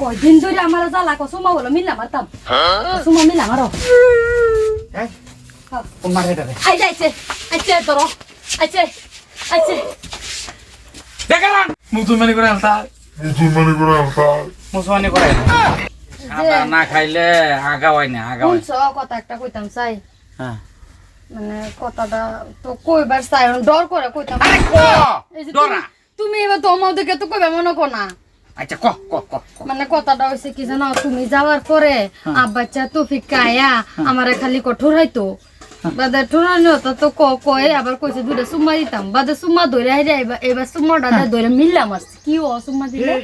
কয়দিন ধরে আমার জ্বালা কসুমা বলো মিললাম মারতাম কসুমা কোন মারে আই যাইছে আইছে তোর আইছে আইছে। দেখালাম মুসলমানি করে আলতা। মুসলমানি করে আলতা। মুসলমানি করে না খাইলে আগা হয় না আগা হয়। শুনছ কথা একটা কইতাম চাই। হ্যাঁ। মানে কথাটা তো কইবার চাই ডর করে কইতাম। আরে ডরা। তুমি- এবার তোমার দিকে তো কইবে মনে কো না। আচ্ছা ক ক ক ক। মানে কথাটা হয়েছে কি জানো তুমি যাওয়ার পরে আব্বাচ্চা তো ফিকায়া আমারে খালি কঠোর হইতো। বাদে ঠোরানি হতো তো ক কয়ে আবার কইছে দুইটা সুম্মা দিতাম। বাদে সুম্মা ধরে হাইরে এবার সুম্মাটা ধরে মিললাম আসছে কি ও সুম্মা দিলে?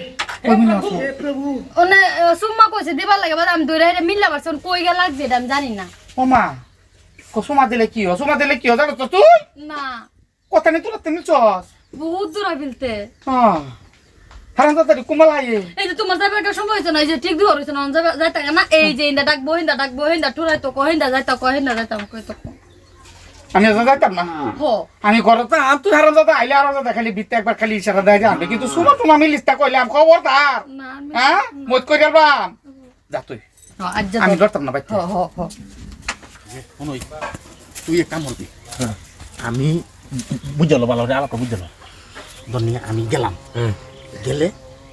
ওনে সুম্মা কইছে দিবার লাগে বাদে আমি ধরে হাইরে মিললাম আসছে কই গেল লাগছে এটা আমি জানি না। ওমা কসুমা দিলে কি সুমা দিলে কি জানো তো তুই? না। কথা নেই তোরা তুমি চস বহুত দূর ফেলতে। হ্যাঁ। হারান তাড়াতাড়ি কুমাল আইয়ে এই যে তোমার যাবে একটা সময় না এই যে ঠিক না অন যাবে যাইতা না এই যে ইন্দা ডাকবো হিন্দা ডাকবো হিন্দা ঠুরাই তো কহিন্দা যাইতা কহিন্দা যাইতাম কই তো আমি যাইতাম না। আমি ঘরে তো আম তুই হারান দাদা আইলে হারান দাদা খালি বিত্তে একবার খালি ইশারা দেয় যে আনবে কিন্তু সুমা তোমা আমি কইলাম খবর তার হ্যাঁ? মত কই যাবাম যা তুই। হ্যাঁ, আজ যা আমি ধরতাম না বাইতে। হ হ হ। তুই এক কাম আমি বুঝলো ভালো বুঝলো। আমি গেলাম। গেলে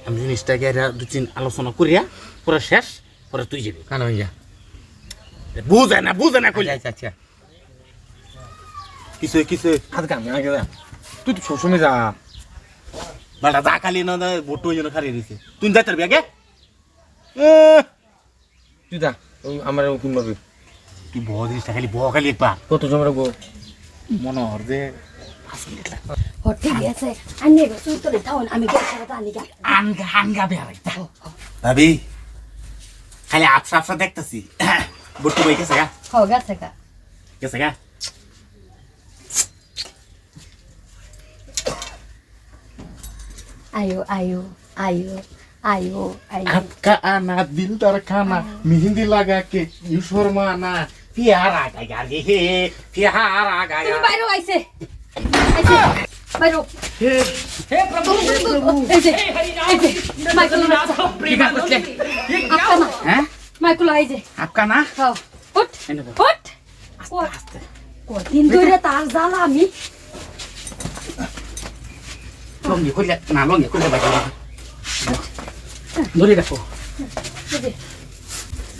আমি জিনিসটা গিয়ে দু তিন আলোচনা করিয়া পরে শেষ পরে তুই যাবি। কান হইয়া বুঝে না বুঝে না কইলে। আচ্ছা আচ্ছা কিছু কিছু হাত কাম আগে যা তুই তো সবসময় যা। বাড়া যা খালি না ভোট যেন খারিয়ে দিছে। তুই যাইতে পারবি আগে তুই যা ওই আমার কোন পারবি তুই বহ জিনিসটা খালি বহ খালি একবার। কত জমা রাখব মনে হর যে আনি গো তুই তো রেখা আমি গ্যাস সাথে আনি গা আনগা আনগা বেড়াই ভাবি খালি আপসা আপসা দেখতেছি বট্টু ভাই গেছে গা হ গেছে কা গেছে গা আয়ো আয়ো আয়ো আয়ো আয়ো आपका आना दिल धड़काना मेहंदी लगा के यू शर्माना प्यार आ गया रे हे प्यार आ তুমি गया বাইরে আইছে আইছে বাইরে হ্যাঁ? কদিন ধরে তার জ্বালা আমি। লঙ্গি কইলে না লঙ্গি কইলে বাকি ধরে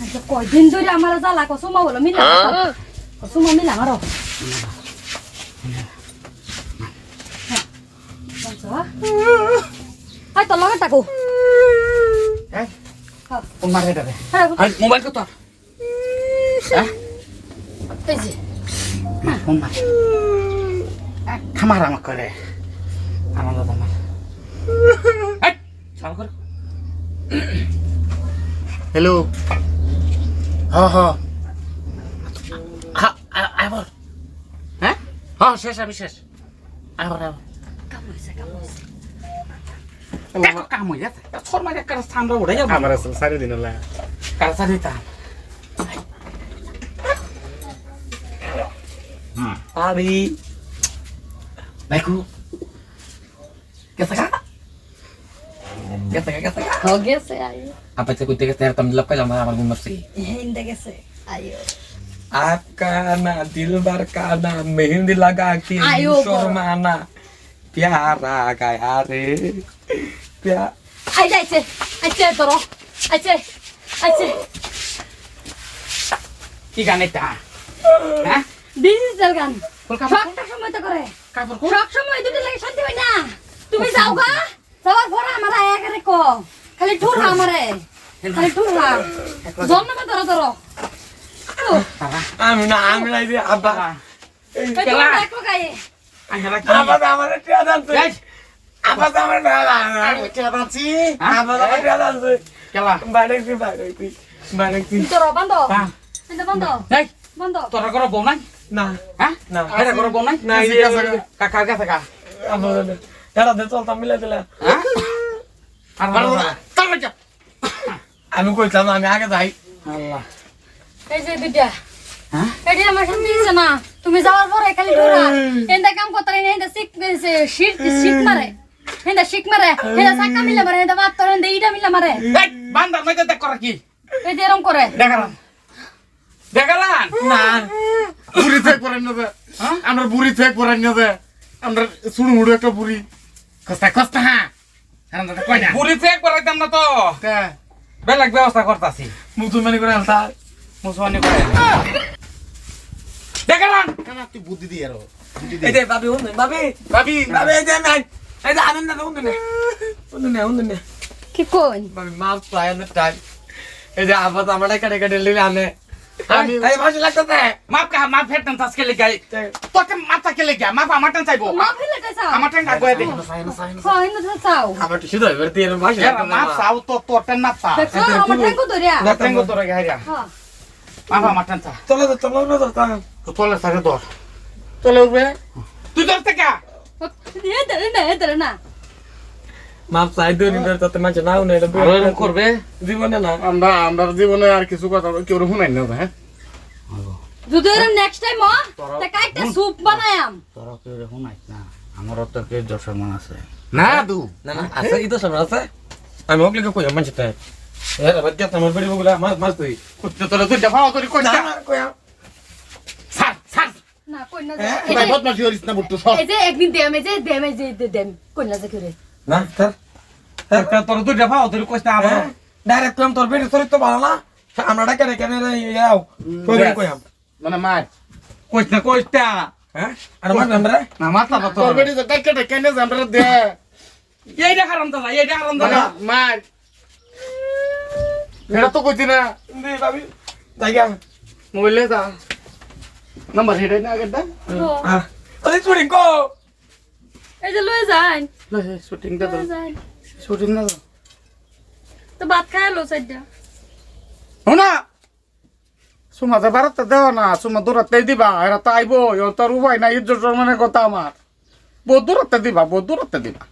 আচ্ছা কয়দিন ধরে আমার জ্বালা কসুমা বলো মিলা। কসুমা মিলা আমারও আচ্ছা। আয় তোর লগে থাকো। হ্যাঁ? হ্যাঁ। ও মারে যাবে? হ্যাঁ। আর মোবাইল কত? হ্যাঁ। এই যে। হ্যাঁ, ফোন মার? খামার আমাক করে। আমার দাদা মার চাল কর। হ্যালো হ হ। হ্যাঁ হ্যাঁ? শেষ আমি শেষ। আবার আবার Kamu kamu ya, माझ्या ya, थांब ya, रे ya, kamu ya, दिनाला ya, देता ya, बायकू ya, का ya, ka, ya, ka. ya, gasa, ya, Apat ya, kunti ya, naramdalap ya, lang, ya. ya, ayo. आपका ya, दिल ya, का ya, मेहंदी ya, के ya, প্যারা গায়া রে প্যা আইছে আইছে আইছে ধরো আইছে আইছে কি গান এটা হ্যাঁ ডিজিটাল গান সবটা সময় তো করে কাপড় সব সময় দুটো লাগে শান্তি হয় না তুমি যাও গা যাওয়ার পর আমার একারে ক খালি ঠুর আমারে খালি ঠুর জন্মে ধরো ধরো আমি না আমি না আব্বা এই কেলা এক গায়ে তোর হ্যাঁ? এটা বন্ধ? এই বন্ধ? তোরা করো বউ নাই? না। হ্যাঁ? না। এটা করো বউ নাই? না, কাকা গেছে কা আব্বা এরা দে চলতাম মিলে দিলে হ্যাঁ? আর ভালো। চল আমি কইতাম আমি আগে যাই। আল্লাহ। এই যে হ্যাঁ এটি আমার শান্তি দিছে না। তুমি যাওয়ার পরে খালি ঠুরা এন্দা কাম করতে না এন্দা শিখ শীত শীত মারে। এন্দা শিখ মারে। এন্দা সাকা মিলে মারে এন্দা বাত তোর এন্দা ইটা মিলে মারে। বান্দার মধ্যে দেখ করা কি? এই যে এরম করে। দেখালাম। দেখালাম? না। বুড়ি থেকে করেন না হ্যাঁ? আমরা বুড়ি থেকে করেন না আমরা শুরু মুড়ু একটা বুড়ি। কস্তা কস্তা হ্যাঁ। কই বুড়ি চেক করাইতাম না তো ব্যবস্থা করতাছি। মুসলমানি করে আলতা মুসলমানি করে দেখালাম না। তুই বুদ্ধি দিয়ে আরও? এই যে বাবি হুন বাবি ভাবি বাবি এই যে নাই। এই যে আনন্দ হুন নে হুন নে হুন নে কি কোন? বাবি মাপ চাই না টাই এই যে আবাদ আমরা কাটে কাটে লিলে আনে। আমি এই ভাষা লাগতে মাপ কা মাপ ফেটন তাসকে লেগাই তোতে মাপ তাকে লেগা মাপ আমার টান চাইব। মা ফেলে কে চাও? আমার টান আগুয়ে দে। হয় না চাও। আমার তো শুধু এবার দিয়ে ভাষা মাপ চাও তো তোর টান মাপ চা দেখো আমার ঠ্যাঙ্গো ধরিয়া। না টেঙ্গো তোর গে হ্যাঁ। মাপ আমার টান চলো চলো না তো তোলে সাথে তোর চলে উঠবে? তুই তোর থেকে। না মাপ চাই দুই দিন ধরে তোতে মাঝে নাও না এটা করবে? জীবনে না। আমরা আমরা জীবনে আর কিছু কথা কেউ শুনাই না হ্যাঁ? যদি নেক্সট টাইম হ তা কাইটা স্যুপ বানায়াম। তোরা কেউ রেখো নাই না। আমারও তো কে যশোর মান আছে। না দু। না না আছে ই তো আছে। আমি ওকে লিখে কই মানুষ তাই। এ বাদ দিয়া তোমার বাড়ি বগুলা মাছ মাছ তুই কুত্তে তোরা তুই দেখাও তোর কই না না কইম মানে মার। কই না কই না হ্যাঁ? আর মাছ আমরা না মাতলা তো তোর তোর বেটি তো কাইকে ডেকে আমরা দে। এই দেখা হারাম দাদা এই দেখা হারাম মানে দাদা মার। এটা তো কইতি না। দি বাবি জায়গা। মোবাইলে যা। নাম্বার হেডাই না আগেরটা? হ্যাঁ। ওই চুরি কো। এই যে লয়ে যান। শুটিংটা তো। লয়ে শুটিং না তো। তো ভাত খায় লো সাইডটা হুনা সুমা যা বারত দেও না সুমা দূরতে দিবা এরা তো আইবো এর তোর উপায় নাই ইজ্জত মানে কথা আমার। বহুত দূরতে দিবা বহুত দূরতে দিবা।